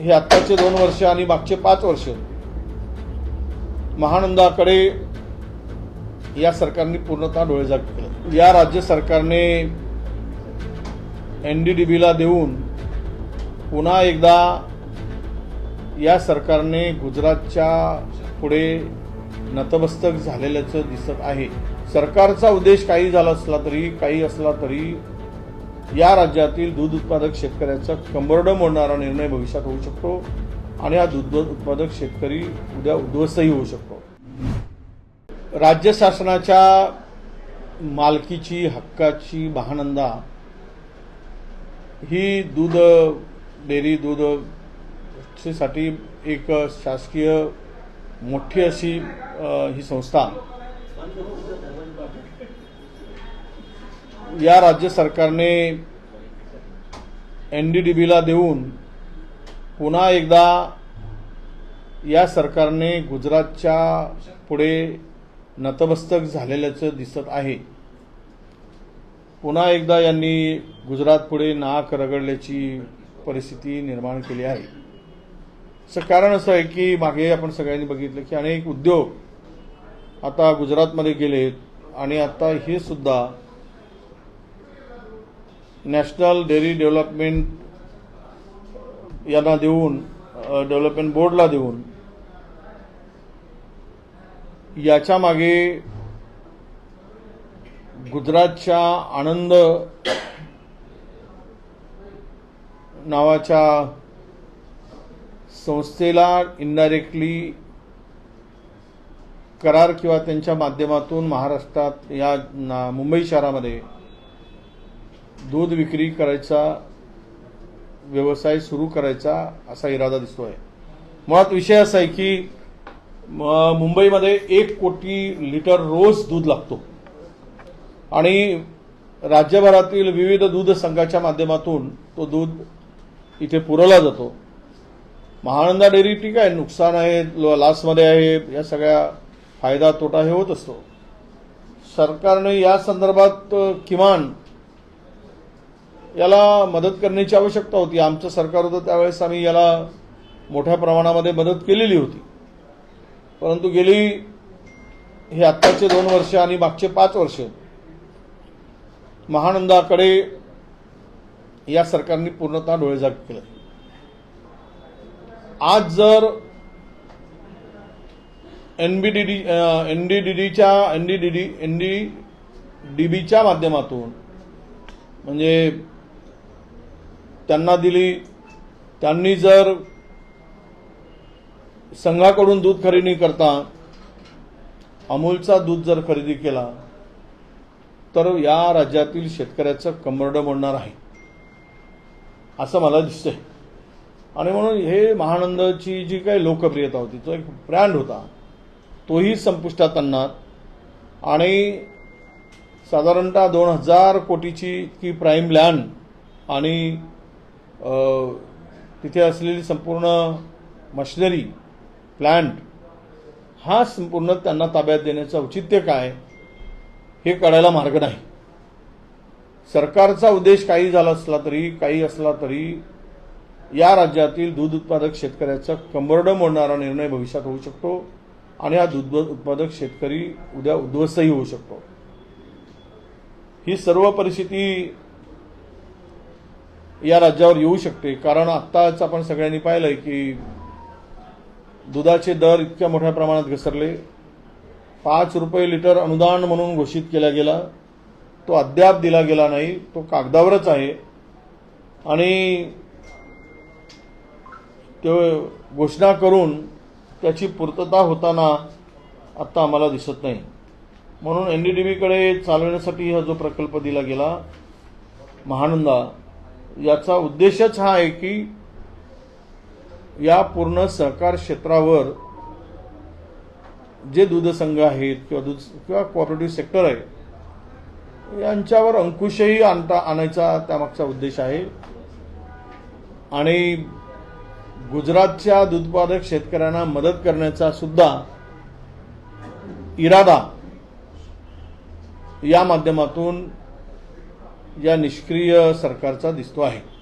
हे आत्ताचे दोन वर्ष आणि मागचे पाच वर्ष महानंदाकडे या सरकारने पूर्णतः डोळेझाक केलं या राज्य सरकारने एन डी डी बीला देऊन पुन्हा एकदा या सरकारने गुजरातच्या पुढे नतमस्तक झालेल्याचं दिसत आहे. सरकारचा उद्देश काही झाला असला तरी काही असला तरी या राज्यातील दूध उत्पादक शेतकऱ्याचा कंबरड मोडणारा निर्णय भविष्यात होऊ शकतो आणि हा दूध उत्पादक शेतकरी उद्या उद्ध्वस्तही होऊ शकतो. राज्य शासनाच्या मालकीची हक्काची महानंदा ही दूध डेअरी दूधसाठी एक शासकीय मोठी अशी ही संस्था. या राज्य सरकारने एन डी डी बीला देऊन पुन्हा एकदा या सरकारने गुजरातच्या पुढे नतमस्तक झालेल्याचं दिसत आहे. पुन्हा एकदा यांनी गुजरात पुढे नाक रगडल्याची परिस्थिती निर्माण केली आहे. असं कारण असं आहे की मागे आपण सगळ्यांनी बघितलं की अनेक उद्योग आता गुजरातमध्ये गेलेत आणि आता हे सुद्धा नॅशनल डेअरी डेव्हलपमेंट यांना देऊन डेव्हलपमेंट बोर्डला देऊन याच्या मागे गुजरातच्या आनंद नावाच्या संस्थेला इनडायरेक्टली करार किंवा त्यांच्या माध्यमातून महाराष्ट्रात या ना- मुंबई शहरामध्ये दूध विक्री करायचा व्यवसाय सुरू करायचा असा इरादा दिसतो आहे मुळात विषय असा आहे की म- मुंबईमध्ये एक कोटी लिटर रोज दूध लागतो. आणि राज्यभरातील विविध दूध संघाच्या माध्यमातून तो दूध इथे पुरवला जातो. महानंदा डेअरी ठीक आहे नुकसान आहे लासमध्ये आहे या सगळ्या फायदा तोटा हे होत असतो. सरकारने या संदर्भात किमान याला मदत करण्याची आवश्यकता होती. आमचं सरकार होतं त्यावेळेस आम्ही याला मोठ्या प्रमाणामध्ये मदत केलेली होती. परंतु गेली हे आत्ताचे दोन वर्ष आणि मागचे पाच वर्ष महानंदाकडे या सरकारने पूर्णतः डोळेझाक केलं. आज जर एनबीडीडी एनडीडीडीच्या एनडीडीडी बीच्या माध्यमातून म्हणजे त्यांना दिली. त्यांनी जर संघाकडून दूध खरेदी करता अमूलचा दूध जर खरेदी केला तर या राज्यातील शेतकऱ्याचं कंबरडं मोडणार आहे. असं मला दिसतंय. आणि म्हणून हे महानंदची जी काही लोकप्रियता होती तो एक ब्रँड होता. तोही संपुष्टात आणणार. आणि साधारणतः दोन हजार कोटीची इतकी प्राईम लँड आणि तिथे असलेली संपूर्ण मशिनरी प्लांट हा संपूर्ण त्यांना ताब्यात देण्याचं औचित्य काय हे कळायला मार्ग नाही. सरकारचा उद्देश काही झाला असला तरी काही असला तरी या राज्यातील दूध उत्पादक शेतकऱ्याचा कंबरड मोडणारा निर्णय भविष्यात होऊ शकतो आणि हा दूध उत्पादक शेतकरी उद्या उद्ध्वस्तही होऊ शकतो. ही सर्व परिस्थिती या राज्यावर येऊ शकते. कारण आत्ताच आपण सगळ्यांनी पाहिलंय की दुधाचे दर इतक्या मोठ्या प्रमाणात घसरले. पाच रुपये लिटर अनुदान म्हणून घोषित केला गेला. तो अद्याप दिला गेला नाही. तो कागदावरच आहे. आणि ते घोषणा करून त्याची पूर्तता होताना आत्ता आम्हाला दिसत नाही. म्हणून एन डी डी बीकडे चालवण्यासाठी हा जो प्रकल्प दिला गेला महानंदा याचा उद्देशच हा आहे की या पूर्ण सहकार क्षेत्रावर जे दूध संघ आहेत किंवा दूध किंवा कॉपरेटिव्ह सेक्टर आहे यांच्यावर अंकुशही आणता आणायचा त्यामागचा उद्देश आहे. आणि गुजरातच्या दूध उत्पादक शेतकऱ्यांना मदत करण्याचा सुद्धा इरादा या माध्यमातून या निष्क्रिय सरकारचा दिसतो आहे.